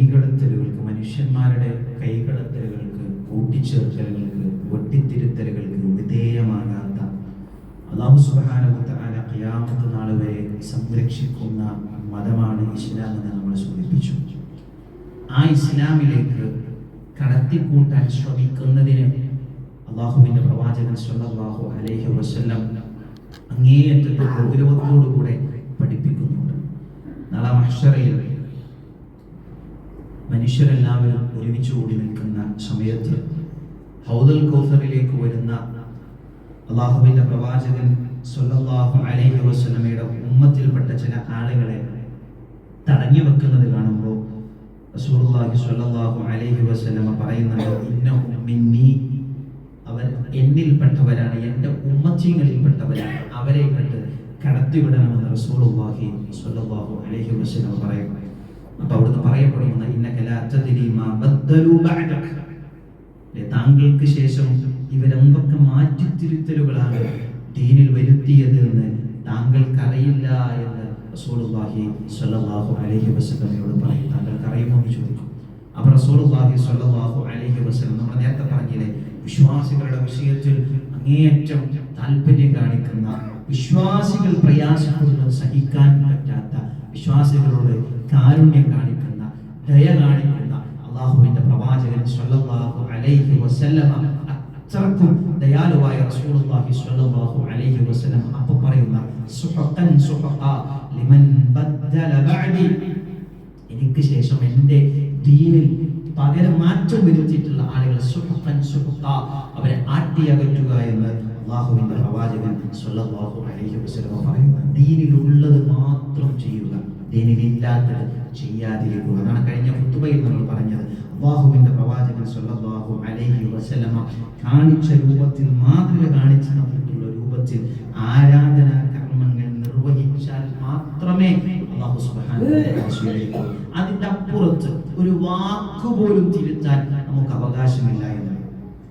കൈകടത്തലുകൾക്ക് മനുഷ്യന്മാരുടെ കൈകടത്തലുകൾക്ക് കൂട്ടിച്ചേർക്കലുകൾക്ക് വെട്ടിത്തിരുത്തലുകൾക്ക് വിധേയമാകാത്ത അള്ളാഹു സുബാനുത്തല ഖിയാമത്ത് നാൾ വരെ സംരക്ഷിക്കുന്ന മതമാണ് ഇസ്ലാം എന്ന് നമ്മൾ സൂചിപ്പിച്ചു. ആ ഇസ്ലാമിലേക്ക് കടത്തിക്കൂട്ടാൻ ശ്രമിക്കുന്നതിന് അള്ളാഹുവിന്റെ പ്രവാചകൻ സല്ലാഹു അലൈഹി വസല്ലം അങ്ങേയറ്റത്തെ ഗൗരവത്തോടുകൂടെ പഠിപ്പിക്കുന്നുണ്ട്. നാളെ മഹ്ഷറയിൽ മനുഷ്യരെല്ലാവരും ഒരുമിച്ച് കൂടി നിൽക്കുന്ന സമയത്ത് ഹൗദൽ കൗസറിലേക്ക് വരുന്ന അള്ളാഹുവിന്റെ പ്രവാചകൻ സൊല്ലാഹു അലൈഹി വസ്ലമയുടെ ഉമ്മത്തിൽപ്പെട്ട ചില ആളുകളെ തടഞ്ഞു വെക്കുന്നത് കാണുമ്പോൾ റസൂലുള്ളാഹി സ്വല്ലല്ലാഹു അലൈഹി വസല്ലമ പറയുന്നുണ്ട് ഇന്നഹും മിന്നി. അവർ എന്നിൽപ്പെട്ടവരാണ് എന്റെ ഉമ്മച്ചീങ്ങളിൽപ്പെട്ടവരാണ് അവരെ കണ്ട് കടത്തിവിടണമെന്ന് റസൂലുള്ളാഹി സ്വല്ലല്ലാഹു അലൈഹി വസ്ലമ പറയും അപ്പൊ അവിടുന്ന് പറയപ്പെടുന്ന താങ്കൾക്ക് ശേഷം ഇവരെന്തൊക്കെ മാറ്റിത്തിരുത്തലുകളാണ് ദീനിൽ വരുത്തിയത് എന്ന് താങ്കൾക്കറിയില്ല എന്ന് റസൂലുള്ളാഹി സ്വല്ലല്ലാഹു അലൈഹി വസല്ലമയോട് പറയും. താങ്കൾക്ക് അറിയുമോ എന്ന് ചോദിക്കും. അപ്പൊ റസൂലുള്ളാഹി സ്വല്ലല്ലാഹു അലൈഹി വസല്ലം നമ്മൾ നേരത്തെ പറഞ്ഞില്ലേ വിശ്വാസികളുടെ വിഷയത്തിൽ അങ്ങേയറ്റം താല്പര്യം കാണിക്കുന്ന വിശ്വാസികൾ പ്രയാസപ്പെടുന്നത് സഹിക്കാൻ പറ്റാത്ത വിശ്വാസികളോട് കാരുണ്യം കാണിക്കുന്ന ദയ കാണിക്കുന്ന അള്ളാഹുവിന്റെ പ്രവാചകൻ സല്ലല്ലാഹു അലൈഹി വസല്ലമ. അത്രക്കും ദയാലുവായ റസൂലുള്ളാഹി സ്വല്ലല്ലാഹു അലൈഹി വസല്ലം അപ്പോൾ പറയുന്ന സുഹഖൻ സുഹഖ ലിമൻ ബദ്ദല ബഅദി. എനിക്ക് ശേഷം എന്റെ ദീനിൽ പകരം മാറ്റം വരുത്തിയിട്ടുള്ള ആളുകൾ സുഹഖൻ സുഹഖ അവരെ ആട്ടിയകറ്റുക എന്ന് അള്ളാഹുവിന്റെ പ്രവാചകൻ സല്ലല്ലാഹു അലൈഹി വസല്ലം പറയുന്നു. ദീനിലുള്ളത് മാത്രം ചെയ്യുക. ദീനിലില്ലാത്തത് ചെയ്യാതിരിക്കുക. അതാണ് കഴിഞ്ഞ കുത്തുബയിൽ നമ്മൾ പറഞ്ഞത്. അള്ളാഹുവിന്റെ പ്രവാചകൻ സ്വല്ലല്ലാഹു അലൈഹി വസല്ലമ കാണിച്ച രൂപത്തിൽ മാതൃക കാണിച്ചു തന്നിട്ടുള്ള രൂപത്തിൽ ആരാധനാ കർമ്മങ്ങൾ നിർവഹിച്ചാൽ മാത്രമേ അള്ളാഹു അതിന്റെ അപ്പുറത്ത് ഒരു വാക്കുപോലും തിരുത്താൻ നമുക്ക് അവകാശമില്ല എന്ന്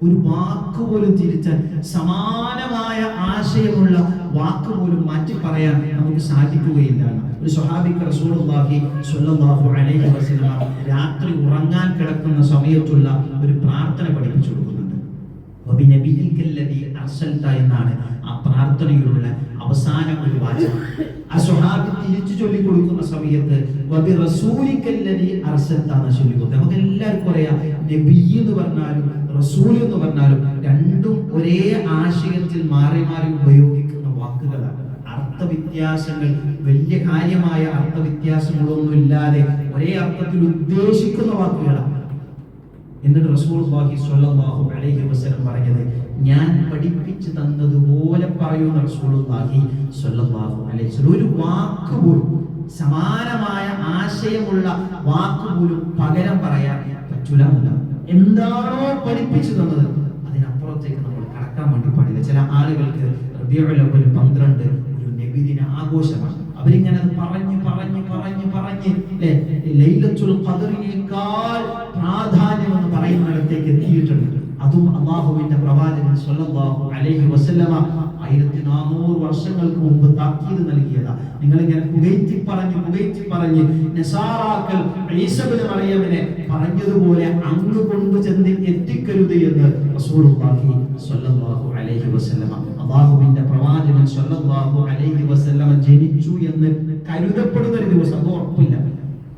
ഒരു വാക്ക് പോലും തിരിച്ചാൽ സമാനമായ ആശയമുള്ള വാക്ക് പോലും മാറ്റി പറയാൻ നമുക്ക് സാധിക്കുകയില്ല. ഒരു സ്വഹാബിക്ക് റസൂലുള്ളാഹി സ്വല്ലല്ലാഹു അലൈഹി വസല്ലം രാത്രി ഉറങ്ങാൻ കിടക്കുന്ന സമയത്തുള്ള ഒരു പ്രാർത്ഥന പഠിപ്പിച്ചു കൊടുക്കുന്നുണ്ട്. എന്നാണ് പ്രാർത്ഥനയിലുള്ള അവസാന ഒരു വാചകം. ആ സ്വഹാബി തിരിച്ചു ചൊല്ലി കൊടുക്കുന്ന സമയത്ത് വബി റസൂലിക്കല്ലദീ അർസൽത എന്ന് ചൊല്ലി കൊടുത്തു നമുക്ക് എല്ലാവർക്കും അറിയാം നബി എന്ന് പറഞ്ഞാലും റസൂൽ എന്ന് പറഞ്ഞാലും രണ്ടും ഒരേ ആശയത്തിൽ മാറി മാറി ഉപയോഗിക്കുന്ന വാക്കുകളാണ്. അർത്ഥവ്യത്യാസങ്ങൾ വലിയ കാര്യമായ അർത്ഥവ്യത്യാസങ്ങളൊന്നും ഇല്ലാതെ ഒരേ അർത്ഥത്തിൽ ഉദ്ദേശിക്കുന്ന വാക്കുകളാണ്. എന്നിട്ട് സ്വല്ലല്ലാഹു അലൈഹി വസല്ലം പറഞ്ഞത് ഞാൻ പഠിപ്പിച്ചു തന്നതുപോലെ പറയുന്ന റസൂലുള്ളാഹി സ്വല്ലല്ലാഹു അലൈഹി വസല്ലം. ഒരു വാക്ക് പോലും സമാനമായ ആശയമുള്ള വാക്ക് പോലും പകരം പറയാൻ പറ്റൂല. എന്താണോ പഠിപ്പിച്ചു തന്നത് അതിനപ്പുറത്തേക്ക് നമ്മൾ കടക്കാൻ വേണ്ടി പാടില്ല. ചില ആളുകൾക്ക് ഒരു പന്ത്രണ്ട് 12 ഒരു നബിദിന ആഘോഷമാണ്. അവരിങ്ങനെ പറഞ്ഞു പറഞ്ഞു പറഞ്ഞ് പറഞ്ഞ് ല്ലേ, ലൈലത്തുൽ പ്രാധാന്യം എന്ന് പറയുന്നിടത്തേക്ക് എത്തിയിട്ടുണ്ട്. അതും അള്ളാഹുവിന്റെ പ്രവാചകൻ സ്വല്ലല്ലാഹു അലൈഹി വസല്ലമ ആയിരത്തി നാനൂറ് വർഷങ്ങൾക്ക് മുമ്പ് താക്കീത് നൽകിയതാ. നിങ്ങൾ ഇങ്ങനെ പുകഴ്ത്തി പറഞ്ഞ് പുകഴ്ത്തി പറഞ്ഞ് നസാറാക്കൾ ഈസബിന് മറിയമിനെ പറഞ്ഞതുപോലെ അങ്ങ് കൊണ്ട് ചെന്ന് എത്തിക്കരുത് എന്ന് റസൂലുള്ളാഹി സ്വല്ലല്ലാഹു അലൈഹി വസല്ലമ അള്ളാഹുവിന്റെ പ്രവാചകൻ സ്വല്ലല്ലാഹു അലൈഹി വസല്ലമ ജനിച്ചു എന്ന് കരുതപ്പെടുന്ന ഒരു ദിവസം അത് ഉറപ്പില്ല.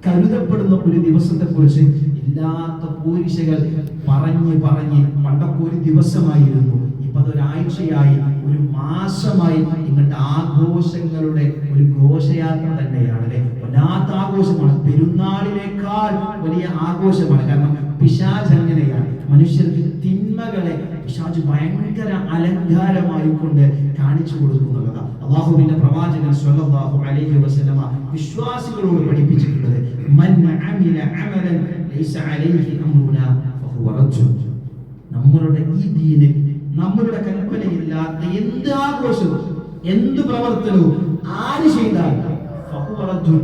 കരുതപ്പെടുന്ന ഒരു ദിവസത്തെ കുറിച്ച് ഇല്ലാത്ത പൂരിശകൾ പറഞ്ഞ് പറഞ്ഞ് പണ്ടൊക്കെ ഒരു ദിവസമായിരുന്നു. ഇപ്പൊ അതൊരാഴ്ചയായി ഒരു മാസമായി ഇങ്ങോട്ട് ആഘോഷങ്ങളുടെ ഒരു ഘോഷയാത്ര തന്നെയാണ് അല്ലെ? വല്ലാത്ത ആഘോഷമാണ്. പെരുന്നാളിനേക്കാൾ വലിയ ആഘോഷമാണ്. കാരണം പിശാചങ്ങനെയാണ് മനുഷ്യർക്ക് പിശാജ് ഭയങ്കര അലങ്കാരമായി കൊണ്ട് കാണിച്ചു കൊടുക്കുന്നുള്ളതാണ്. അള്ളാഹുവിന്റെ പ്രവാചകൻ സ്വല്ലല്ലാഹു അലൈഹി വസല്ലമ വിശ്വാസികളോട് പഠിപ്പിച്ചിട്ടുള്ളത് മൻ അമില അമലൻ ലൈസ അലൈഹി അംറുനാ ഫഹുവ റജ്ജു നമ്മളുടെ ഈ ദീനിൽ നമ്മളുടെ കൽപ്പനയില്ലാത്ത എന്ത് ആഘോഷവും എന്ത് പ്രവർത്തനവും ആര് ചെയ്താൽ ഫഹുവ റജ്ജു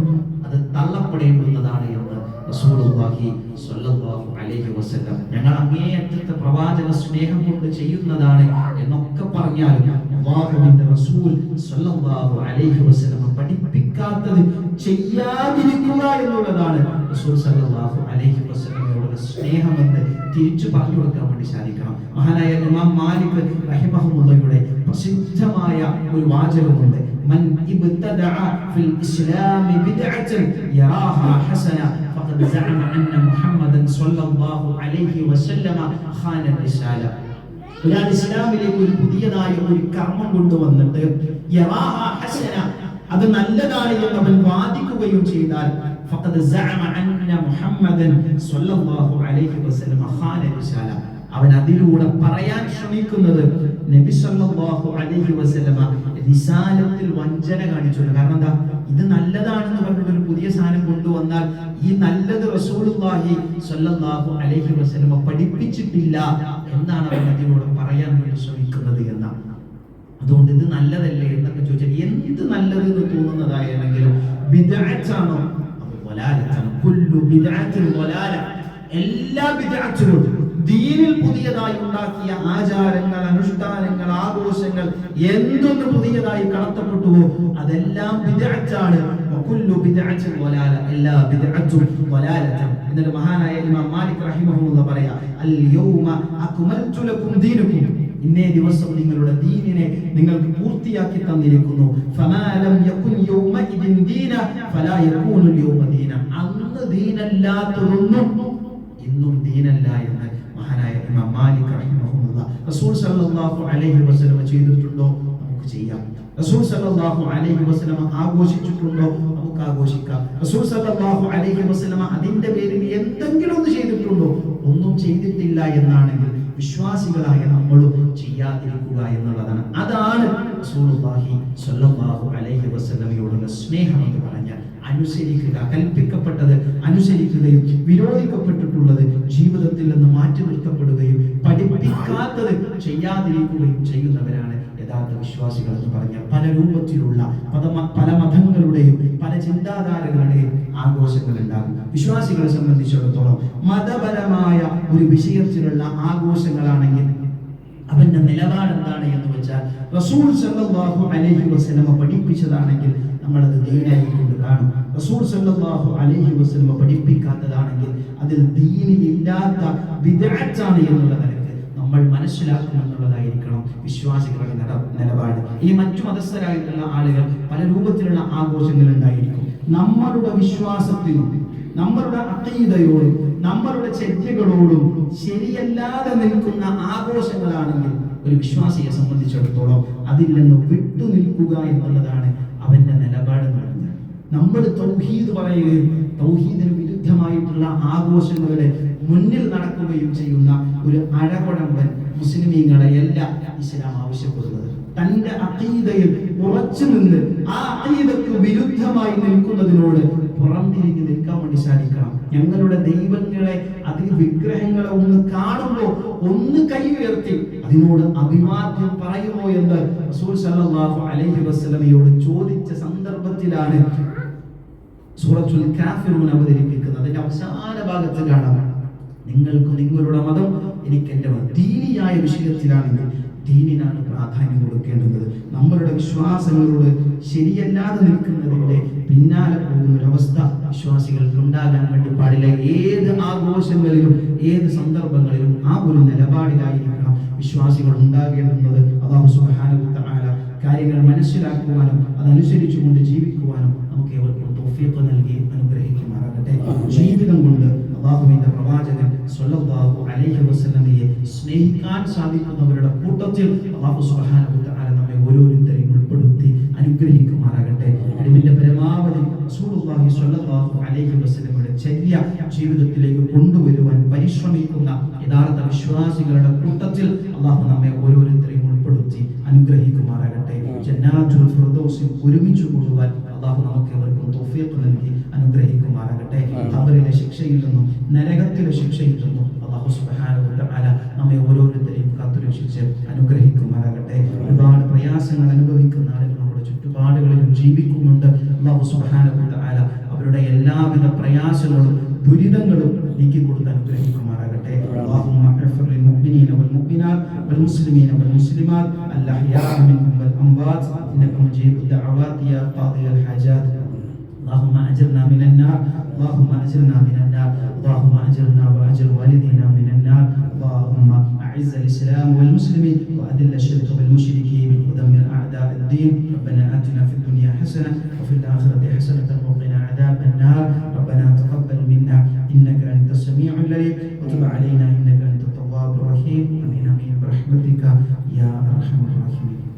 അത് തള്ളപ്പെടേണ്ടുന്നതാണ് എന്ന് റസൂലുള്ളാഹി സ്വല്ലല്ലാഹു അലൈഹി വസല്ലം. ഞങ്ങൾ അങ്ങേയറ്റത്തെ പ്രവാചക സ്നേഹം കൊണ്ട് ചെയ്യുന്നതാണ് എന്നൊക്കെ പറഞ്ഞാലും റസൂൽ സ്വല്ലല്ലാഹു അലൈഹി വസല്ലം പഠിപ്പിക്കാത്തത് ചെയ്യാതിരിക്കുക എന്നുള്ളതാണ് റസൂൽ അലൈഹി സ്നേഹമെന്ന് തിരിച്ചു പറഞ്ഞു കൊടുക്കാൻ വേണ്ടി സാധിക്കണം. മഹാനായ ഇമാം മാലിക് റഹിമഹുള്ളയുടെ പ്രസിദ്ധമായ ഒരു വാചകമുണ്ട്. മൻ ഇബ്തദഅ ഫിൽ ഇസ്ലാമി ബിദ്അത്തൻ യറാഹ ഹസന ഫഖദ് സഅമ അന്ന മുഹമ്മദൻ സ്വല്ലല്ലാഹു അലൈഹി വസല്ലമ ഖാന റിസാല ഒരാൾ ഇസ്ലാമിലേക്ക് ഒരു പുതിയതായ ഒരു കർമ്മം കൊണ്ടുവന്നിട്ട് യറാഹ ഹസന അത് നല്ലതാണ് അവൻ വാദിക്കുകയും ചെയ്താൽ ഫഖദ് സഅമ അന്ന മുഹമ്മദൻ സ്വല്ലല്ലാഹു അലൈഹി വസല്ലമ ഖാന റിസാല. അവൻ അതിലൂടെ പറയാൻ ശ്രമിക്കുന്നത് നബി സല്ലല്ലാഹു അലൈഹി വസല്ലമ റിസാലത്തിൽ വഞ്ചന കാണിച്ചു കാരണം എന്താ? ഇത് നല്ലതാണെന്ന് പറഞ്ഞിട്ട് ഒരു പുതിയ സാധനം കൊണ്ടുവന്നാൽ ഈ നല്ലത് റസൂലുള്ളാഹി സ്വല്ലല്ലാഹു അലൈഹി വസല്ലമ പഠിപ്പിച്ചിട്ടില്ല എന്നാണ് അവൻ അതിനോട് പറയാൻ വേണ്ടി ശ്രമിക്കുന്നത് എന്നാണ് അതുകൊണ്ട് ഇത് നല്ലതല്ലേ എന്നൊക്കെ ചോദിച്ചാൽ എന്ത് നല്ലത് എന്ന് തോന്നുന്നതായാലെങ്കിലും എല്ലാ ബിദ്അത്തിലും ദീനിൽ പുതിയതായി ഉണ്ടാക്കിയ ആചാരങ്ങൾ അനുഷ്ഠാനങ്ങൾ ആഘോഷങ്ങൾ എന്തൊന്ന് പുതിയതായി കടത്തപ്പെട്ടുവോ അതെല്ലാം വലാല എല്ലാ വലാലത്തും. എന്നിട്ട് മഹാനായ ഇമാം മാലിക് റഹിമഹുല്ലാ പറയാ അൽ യൗമ അക്മൽതു ലക്കും ദീനക്കും. ഇന്നേ ദിവസം നിങ്ങളുടെ ദീനിനെ നിങ്ങൾക്ക് പൂർത്തിയാക്കി തന്നിരിക്കുന്നു. ഫമാലം യകുൻ യൗമഇദിൻ ദീന ഫലാ യകൂനു യൗമ ദീന അന്ന് ദീനല്ലാത്തതൊന്നും ഇന്നും ദീനല്ല എന്ന് മഹാനായ ഇമാം മാലിക് റസൂൽ സല്ലല്ലാഹു അലൈഹി വസല്ലം ചെയ്തിട്ടുണ്ടോ? നമുക്ക് ചെയ്യാം. റസൂൽ സല്ലല്ലാഹു അലൈഹി വസല്ലം ആഘോഷിച്ചിട്ടുണ്ടോ? നമുക്ക് ആഘോഷിക്കാം. റസൂൽ സല്ലല്ലാഹു അലൈഹി വസല്ലം അതിന്റെ പേരിൽ എന്തെങ്കിലും ഒന്ന് ചെയ്തിട്ടുണ്ടോ? ഒന്നും ചെയ്തിട്ടില്ല എന്നാണെങ്കിൽ വിശ്വാസികളായ നമ്മളും ചെയ്യാതിരിക്കുക എന്നുള്ളതാണ്. അതാണ് റസൂലുള്ളാഹി സ്വല്ലല്ലാഹു അലൈഹി വസല്ലമയോടുള്ള സ്നേഹം എന്ന് പറഞ്ഞാൽ അനുസരിക്കുക കൽപ്പിക്കപ്പെട്ടത് അനുസരിക്കുകയും വിരോധിക്കപ്പെട്ടിട്ടുള്ളത് ജീവിതത്തിൽ നിന്ന് മാറ്റി നിർത്തപ്പെടുകയും പഠിപ്പിക്കാത്തത് ചെയ്യാതിരിക്കുകയും ചെയ്യുന്നവരാണ് യഥാർത്ഥ വിശ്വാസികൾ എന്ന് പറഞ്ഞാൽ പല രൂപത്തിലുള്ള പല പല മതങ്ങളുടെയും പല ചിന്താധാരകളുടെയും ആഘോഷങ്ങൾ ഉണ്ടാകും വിശ്വാസികളെ സംബന്ധിച്ചിടത്തോളം മതപരമായ ഒരു വിഷയത്തിലുള്ള ആഘോഷങ്ങളാണെങ്കിൽ അവന്റെ നിലപാട് എന്താണ് എന്ന് വെച്ചാൽ റസൂൽ സല്ലല്ലാഹു അലൈഹി വസല്ലമ പഠിപ്പിച്ചതാണെങ്കിൽ നമ്മൾ അത് ദീനായി കൊണ്ട് കാണും. റസൂൽ സല്ലല്ലാഹു അലൈഹി വസല്ലമ പഠിപ്പിക്കാത്തതാണെങ്കിൽ അതിൽ ദീനിലില്ലാത്ത വിദഗ്ധാണ് എന്നുള്ള നിലയ്ക്ക് നമ്മൾ മനസ്സിലാക്കുമെന്നുള്ളതായിരിക്കണം വിശ്വാസികളുടെ നില- നിലപാട്. ഇനി മറ്റു മതസ്ഥരായിട്ടുള്ള ആളുകൾ പല രൂപത്തിലുള്ള ആഘോഷങ്ങൾ ഉണ്ടായിരിക്കും. നമ്മളുടെ വിശ്വാസത്തിനും നമ്മളുടെ അക്കീതയോടും നമ്മളുടെ ചര്യകളോടും ശരിയല്ലാതെ നിൽക്കുന്ന ആഘോഷങ്ങളാണെങ്കിൽ ഒരു വിശ്വാസിയെ സംബന്ധിച്ചിടത്തോളം അതിൽ നിന്ന് വിട്ടു നിൽക്കുക എന്നുള്ളതാണ് അവന്റെ നിലപാട് എന്ന് നമ്മൾ തൗഹീദ് പറയുകയും തൗഹീദിന് വിരുദ്ധമായിട്ടുള്ള ആഘോഷങ്ങളുടെ മുന്നിൽ നടക്കുകയും ചെയ്യുന്ന ഒരു അഴകുഴമ്പൻ മുസ്ലിമീങ്ങളെയല്ല ഇസ്ലാം ആവശ്യപ്പെടുന്നത്. തന്റെ അതീതയിൽ ഉറച്ചു നിന്ന് ആ അഖീദക്ക് വിരുദ്ധമായി നിൽക്കുന്നതിനോട് പുറംതിരിഞ്ഞ് നിൽക്കാൻ വേണ്ടി സാധിക്കണം. ഞങ്ങളുടെ ദൈവങ്ങളെ അതിൽ വിഗ്രഹങ്ങളെ ഒന്ന് കാണുമ്പോൾ ഒന്ന് കൈ ഉയർത്തി അതിനോട് അഭിവാദ്യം പറയുമോ എന്ന് റസൂൽ സല്ലല്ലാഹു അലൈഹി വസല്ലമയോട് ചോദിച്ച സന്ദർഭത്തിലാണ് സൂറത്തുൽ കാഫിറൂൻ അവതരിപ്പിക്കുന്നത്. അതിന്റെ അവസാന ഭാഗത്ത് കാണാം. നിങ്ങൾക്ക് നിങ്ങളുടെ മതം എനിക്ക് എന്റെ ദീനിയായ വിഷയത്തിലാണെങ്കിൽ ദീനിനാണ് പ്രാധാന്യം കൊടുക്കേണ്ടത്. നമ്മളുടെ വിശ്വാസങ്ങളോട് ശരിയല്ലാതെ നിൽക്കുന്നതിന്റെ പിന്നാലെ പോകുന്ന ഒരവസ്ഥ വിശ്വാസികൾക്ക് ഉണ്ടാകാൻ വേണ്ടി പാടില്ല. ഏത് ആഘോഷങ്ങളിലും ഏത് സന്ദർഭങ്ങളിലും ആ ഒരു നിലപാടിലായിരിക്കണം വിശ്വാസികൾ ഉണ്ടാകേണ്ടുന്നത്. അതാഹു സുബ്ഹാനഹു തആല കാര്യങ്ങൾ മനസ്സിലാക്കുവാനും അതനുസരിച്ചുകൊണ്ട് ജീവിക്കുവാനും നമുക്ക് ഏവർക്കും തൗഫീഖ് നൽകി അനുഗ്രഹിക്കുമാറാകട്ടെ. ജീവിതം കൊണ്ട് അള്ളാഹുവിന്റെ പ്രവാചകൻ സ്വല്ലല്ലാഹു അലൈഹി വസല്ലമയെ സ്നേഹിക്കാൻ സാധിക്കുന്നവരുടെ കൂട്ടത്തിൽ അള്ളാഹു തആല നമ്മെ ഓരോരുത്തരെയും ഉൾപ്പെടുത്തി അനുഗ്രഹിക്കുമാറാകട്ടെ. അടിവിന്റെ പരമാവധി റസൂലുള്ളാഹി സ്വല്ലല്ലാഹു അലൈഹി വസല്ലമയുടെ ചര്യ ജീവിതത്തിലേക്ക് കൊണ്ടുവരുവാൻ പരിശ്രമിക്കുന്ന യഥാർത്ഥ വിശ്വാസികളുടെ കൂട്ടത്തിൽ അള്ളാഹു നമ്മെ ഓരോരുത്തരെയും ഉൾപ്പെടുത്തി അനുഗ്രഹിക്കുമാറാകട്ടെ. ജന്നാത്തുൽ ഫിർദൗസിൽ ഒരുമിച്ച് കൂടുവാൻ അള്ളാഹു നമുക്ക് എവർക്കും തൗഫീഖ് നൽകി. അനുഗ്രഹിക്കുമാറാകട്ടെ ഖബറിലെ ശിക്ഷയിൽ നിന്നും നരകത്തിലെ ശിക്ഷയിൽ നിന്നും അള്ളാഹു സുബ്ഹാനഹു വ തആല നമ്മെ ഓരോരുത്തരെയും കാത്തുരക്ഷിച്ച് അനുഗ്രഹിക്കുമാറാകട്ടെ ഒരുപാട് പ്രയാസങ്ങൾ അനുഭവിക്കുന്ന ആളുകൾ നമ്മുടെ ചുറ്റുപാടുകളിലും ജീവിക്കുന്നുണ്ട് അള്ളാഹു സുബ്ഹാനഹു വ തആല അവരുടെ എല്ലാവിധ പ്രയാസങ്ങളും ദുരിതങ്ങളും നീക്കി കൊടുത്ത് അനുഗ്രഹിക്കുമാറാകട്ടെ اللهم اغفر للمؤمنين والمؤمنات والمسلمين والمسلمات الاحياء منهم والاموات انك مجيب الدعوات يا قاضي الحاجات اللهم أجرنا من النار اللهم أجرنا من النار اللهم أجرنا وأجر والدينا من النار. اللهم أعز الإسلام والمسلمين وأذل الشرك والمشركين ودمر أعداء الدين. ربنا آتنا في الدنيا حسنة وفي الآخرة حسنة وقنا عذاب النار. ربنا تقبل منا إنك أنت السميع العليم وتب علينا إنك أنت التواب الرحيم. آمين. برحمتك يا أرحم الراحمين.